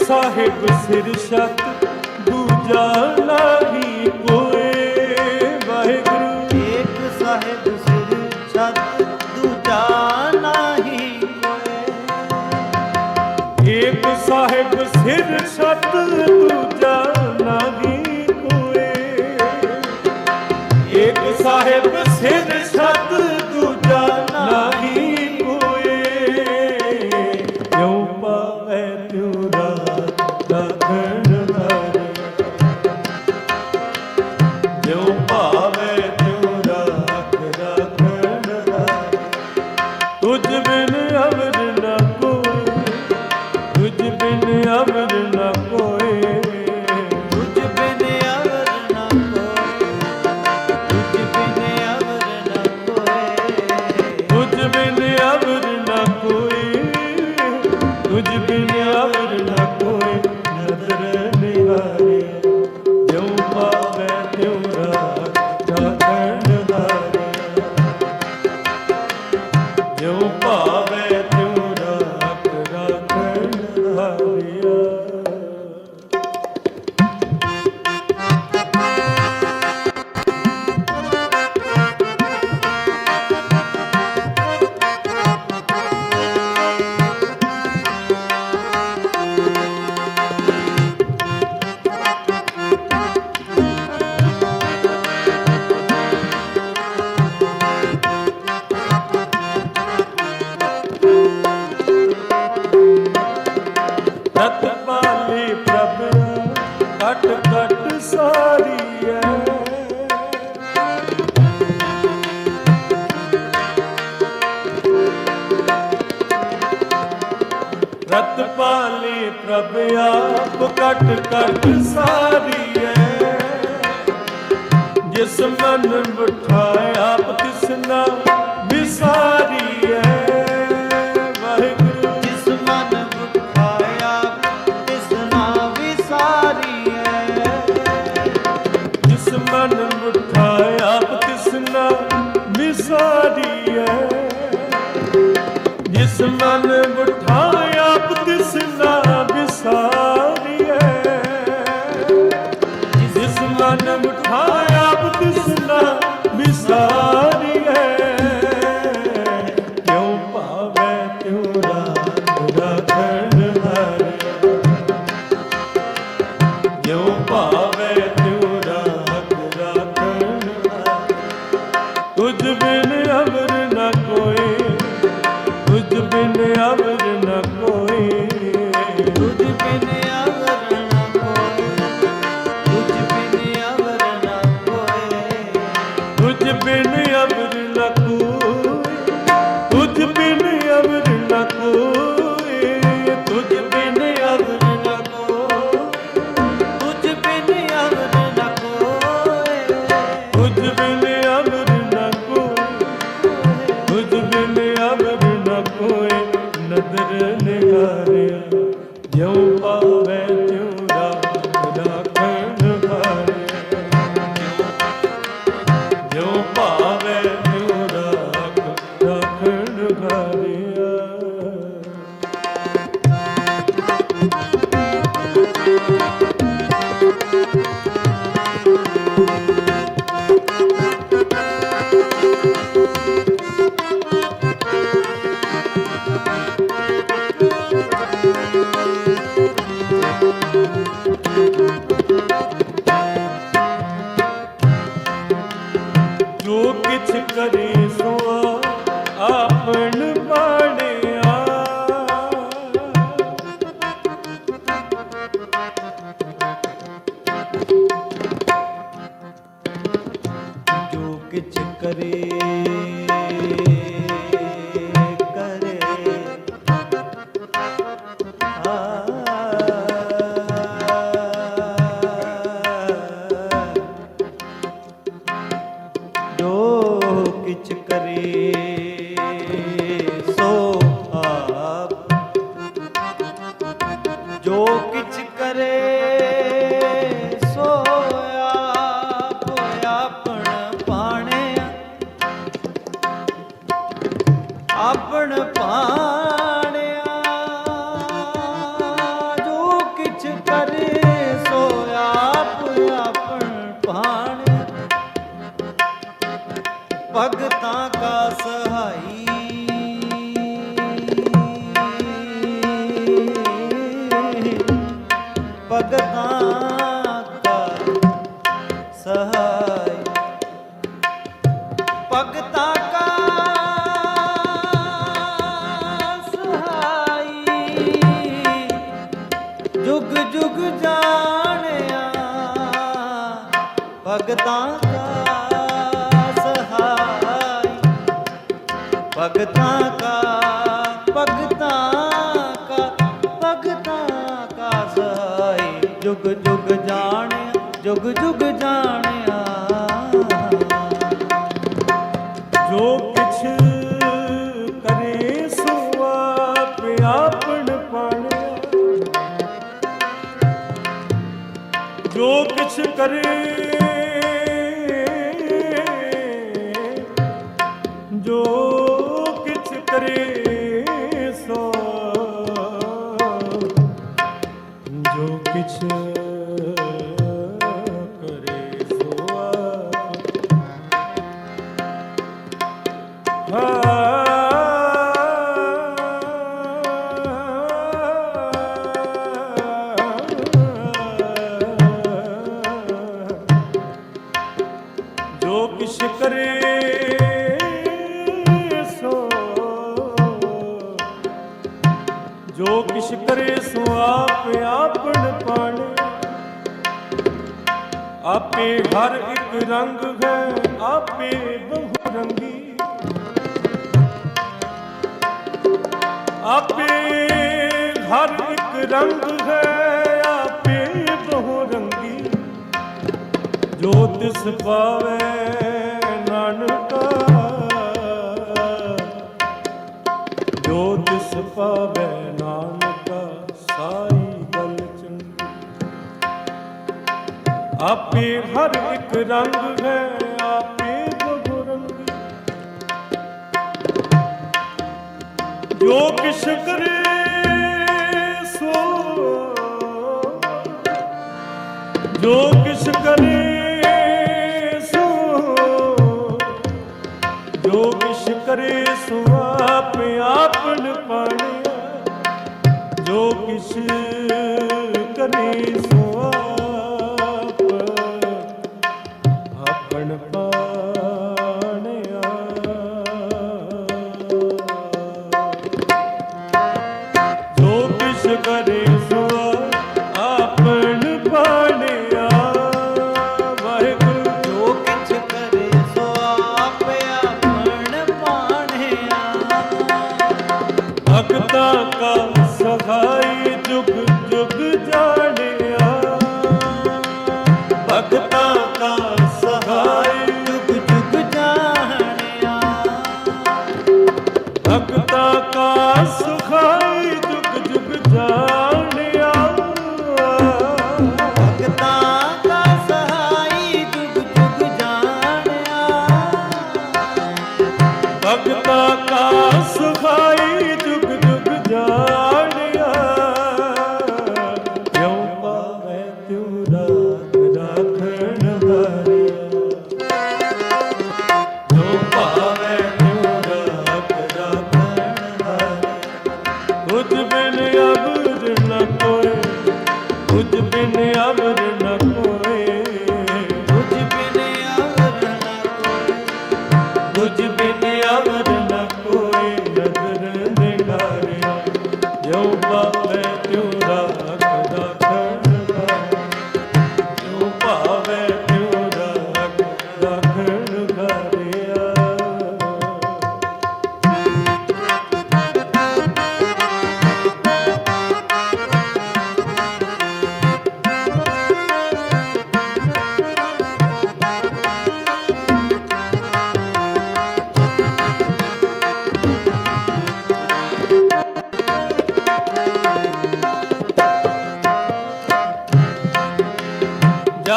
ਸਾਹਿਬ ਸਿਰ ਛੱਤ ਦੂਜਾ ਨਹੀਂ Hallelujah. ਜਿਸ ਮਨ ਬਿਠਾਇਆ ਆਪ ਤਿਸ ਨਾ ਵਿਸਾਰੀ ਹੈ ਵਾਹਿਗੁਰੂ। ਜਿਸ ਮਨ ਬਿਠਾਇਆ ਤਿਸ ਹੈ ਜਿਸ ਮਨ ਆਪ ਤਿਸ ਨਾ ਵਿਸਾਰੀ ਹੈ ਹੈ ਜਿਸ बिन अब करे ਭਗਤਾਂ ਕਾ ਸਹਾਈ। ਭਗਤਾਂ ਕਾ ਸਹਾਈ। ਕਾ ਸਹਾਈ। ਜੁਗ ਜੁਗ ਜਾਣਿਆ। ਭਗਤਾਂ ਭਗਤਾਂ ਕਾ ਭਗਤਾਂ ਕਾ ਭਗਤਾਂ ਕਾ ਸਹਾਈ। ਜੁਗ ਜੁਗ ਜਾਣਿਆ, ਜੁਗ ਜੁਗ ਜਾਣਿਆ। ਜੋ ਕਿਛ ਕਰੇ ਸੁਆ ਆਪ ਆਪਣ ਪਾਣਿਆ ਜੋ ਕਿਛ ਕਰੇ ਆਪਣ ਪਾਣੇ। ਆਪੇ ਹਰ ਇੱਕ ਰੰਗ ਹੈ, ਆਪੇ ਬਹੁ ਰੰਗੀ। ਆਪੇ ਹਰ ਇੱਕ ਰੰਗ ਹੈ, ਆਪੇ ਬਹੁ ਰੰਗੀ। ਜੋ ਤਿਸ ਪਾਵੇ ਨਾਨਕਾ, ਜੋ ਤਿਸ ਪਾਵੇ ਨਾਨਕਾ। ਆਪੇ ਹਰ ਇੱਕ ਰੰਗ ਹੈ, ਆਪੇ ਬਗੁਰੰਗ ਜੋ ਕਿਛ ਕਰੇ, ਸੋ ਜੋ ਕਿਸ਼ ਕਰੇ, ਸੋ ਜੋ ਕਿਛ ਕਰੇ, ਸੋ ਆਪੇ ਪਾਣੀ ਜੋ ਕਿਸ਼ ਕਰੇ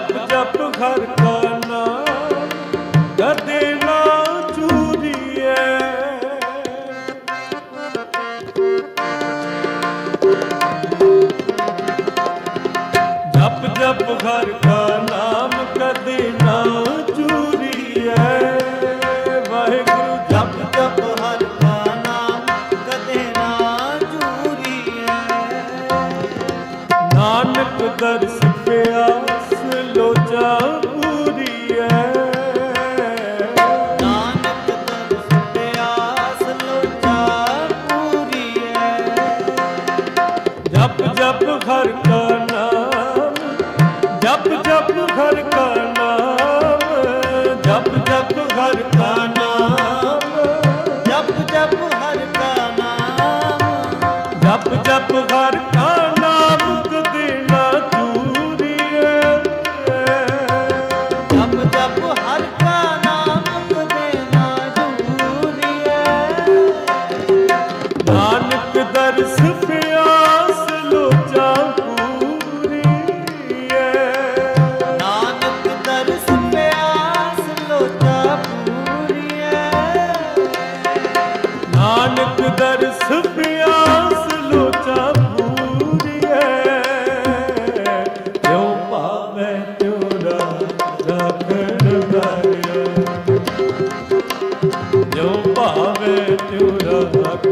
ਜਪ ਜਪ ਹਰ ਕਾ Love